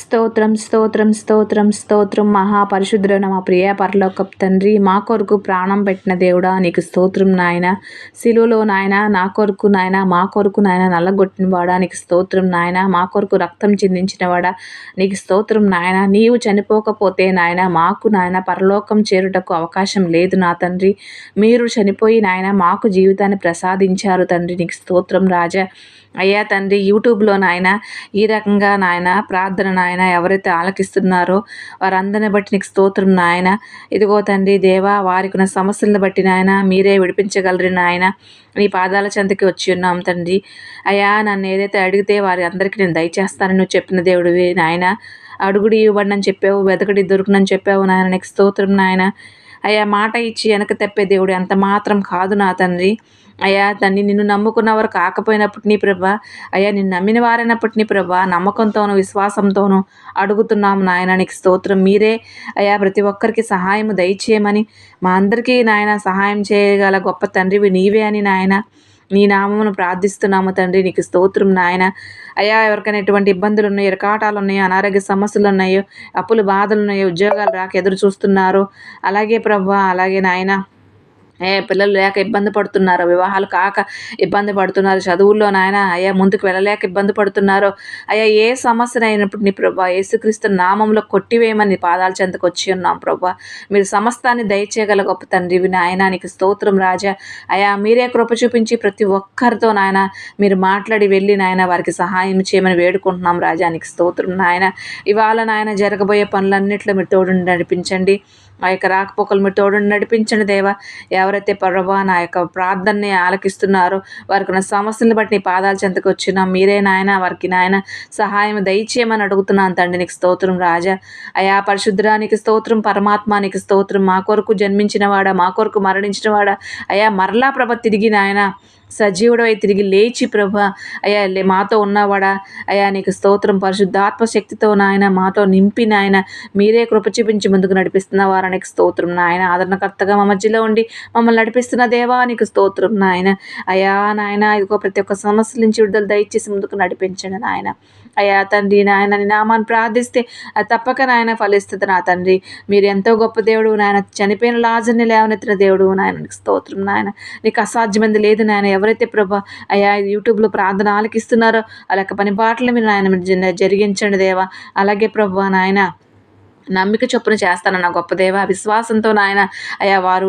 స్తోత్రం స్తోత్రం స్తోత్రం స్తోత్రం. మహాపరిశుద్ధుడైన మా ప్రియ పరలోక తండ్రి మా కొరకు ప్రాణం పెట్టిన దేవుడా నీకు స్తోత్రం నాయన. సిలువలో నాయన నా కొరకు నాయన మా కొరకు నాయన నల్లగొట్టిన వాడా నీకు స్తోత్రం నాయన. మా కొరకు రక్తం చిందించిన వాడా నీకు స్తోత్రం నాయన. నీవు చనిపోకపోతే నాయన మాకు నాయన పరలోకం చేరుటకు అవకాశం లేదు నా తండ్రి. మీరు చనిపోయి నాయన మాకు జీవితాన్ని ప్రసాదించారు తండ్రి నీకు స్తోత్రం రాజా. అయ్యా తండ్రి యూట్యూబ్లో నాయన ఈ రకంగా నాయన ప్రార్థన నాయన ఎవరైతే ఆలకిస్తున్నారో వారందరిని బట్టి నీకు స్తోత్రం నాయన. ఇదిగో తండ్రి దేవా వారికి ఉన్న సమస్యలను బట్టి నాయన మీరే విడిపించగలరు నాయన. నీ పాదాల చెంతకి వచ్చి ఉన్నాం తండ్రి. అయ్యా నన్ను ఏదైతే అడిగితే వారి అందరికీ నేను దయచేస్తానని నువ్వు చెప్పిన దేవుడివి నాయన. అడుగుడి ఇవ్వబడినని చెప్పావు వెతకడి దొరుకునని చెప్పావు నాయన. నీకు స్తోత్రం నాయన. అయ్యా మాట ఇచ్చి వెనక తెప్పే దేవుడు ఎంత మాత్రం కాదు నా తండ్రి. అయ్యా తండ్రి నిన్ను నమ్ముకున్నవారు కాకపోయినప్పటినీ ప్రభా అయ్యా నిన్ను నమ్మిన వారైనప్పటినీ ప్రభా నమ్మకంతోనూ విశ్వాసంతోనూ అడుగుతున్నాము నాయన నీకు స్తోత్రం మీరే. అయ్యా ప్రతి ఒక్కరికి సహాయం దయచేయమని మా అందరికీ నాయన సహాయం చేయగల గొప్ప తండ్రివి నీవే అని నాయన. నీ నామమును ప్రార్థిస్తున్నాము తండ్రి నీకు స్తోత్రం నాయన. అయ్యా ఎవరికైనా ఎటువంటి ఇబ్బందులు ఉన్నాయో ఇరకాటాలు ఉన్నాయో అనారోగ్య సమస్యలు ఉన్నాయో అప్పులు బాధలు ఉన్నాయో ఉద్యోగాలు రాక ఎదురు చూస్తున్నారు. అలాగే ప్రభా అలాగే నాయన. పిల్లలు లేక ఇబ్బంది పడుతున్నారు వివాహాలు కాక ఇబ్బంది పడుతున్నారు చదువుల్లో నాయన అయ్యా ముందుకు వెళ్ళలేక ఇబ్బంది పడుతున్నారు అయ్యా ఏ సమస్య అయినప్పుడు నీ ప్రభా యేసుక్రీస్తు నామంలో కొట్టివేయమని పాదాల చెంతకు వచ్చి ఉన్నాం ప్రభా. మీరు సమస్తాన్ని దయచేయగల గొప్ప తండ్రివి నాయన నీకు స్తోత్రం రాజా. అయ్యా మీరే కృప చూపించి ప్రతి ఒక్కరితో నాయన మీరు మాట్లాడి వెళ్ళి నాయన వారికి సహాయం చేయమని వేడుకుంటున్నాం రాజా. నీకు స్తోత్రం నాయన. ఇవాళ నాయన జరగబోయే పనులన్నింటిలో మీరు తోడు నడిపించండి. ఆ యొక్క రాకపోకలు మీరు తోడు నడిపించండి దేవా. ఎవరైతే ప్రభా నా యొక్క ప్రార్థనని ఆలకిస్తున్నారో వారికి ఉన్న సమస్యలను బట్టి నీ పాదాల చెంతకు వచ్చిన. మీరే నాయన వారికి నాయన సహాయం దయచేయమని అడుగుతున్నాను తండ్రి. నీకు స్తోత్రం రాజా. అయా పరిశుద్ధానికి స్తోత్రం. పరమాత్మానికి స్తోత్రం. మా కొరకు జన్మించినవాడా మా కొరకు మరణించినవాడా. అయా మరలా ప్రభ తిరిగి నాయన సజీవుడై తిరిగి లేచి ప్రభ అయ్యా మాతో ఉన్నవాడా? అయ్యా నీకు స్తోత్రం పరిశుద్ధాత్మ శక్తితో నాయన మాతో నింపి నాయన మీరే కృప చూపించి ముందుకు నడిపిస్తున్న వారానికి స్తోత్రం నాయన. ఆదరణకర్తగా మా మధ్యలో ఉండి మమ్మల్ని నడిపిస్తున్న దేవా నీకు స్తోత్రం నాయన. అయ్యా నాయన ఇదిగో ప్రతి ఒక్క సమస్యల నుంచి విడుదల దయచేసి ముందుకు నడిపించండి నాయన. అయ్యా తండ్రి నాయన నీ నామాన్ని ప్రార్థిస్తే అది తప్పక నాయన ఫలిస్తుంది నా తండ్రి. మీరు ఎంతో గొప్ప దేవుడు నాయన చనిపోయిన లాజర్ని లేవనెత్తిన దేవుడు నాయన స్తోత్రం నాయన. నీకు అసాధ్యమైంది లేదు నాయన. ఎవరైతే ప్రభా అయ్యా యూట్యూబ్లో ప్రార్థన ఆలకిస్తున్నారో అలా పని పాటలు మీరు నాయన జరిగించండి దేవా. అలాగే ప్రభా నాయన నమ్మిక చొప్పున చేస్తానన్న గొప్ప దేవ. విశ్వాసంతో నాయన అయ్యా వారు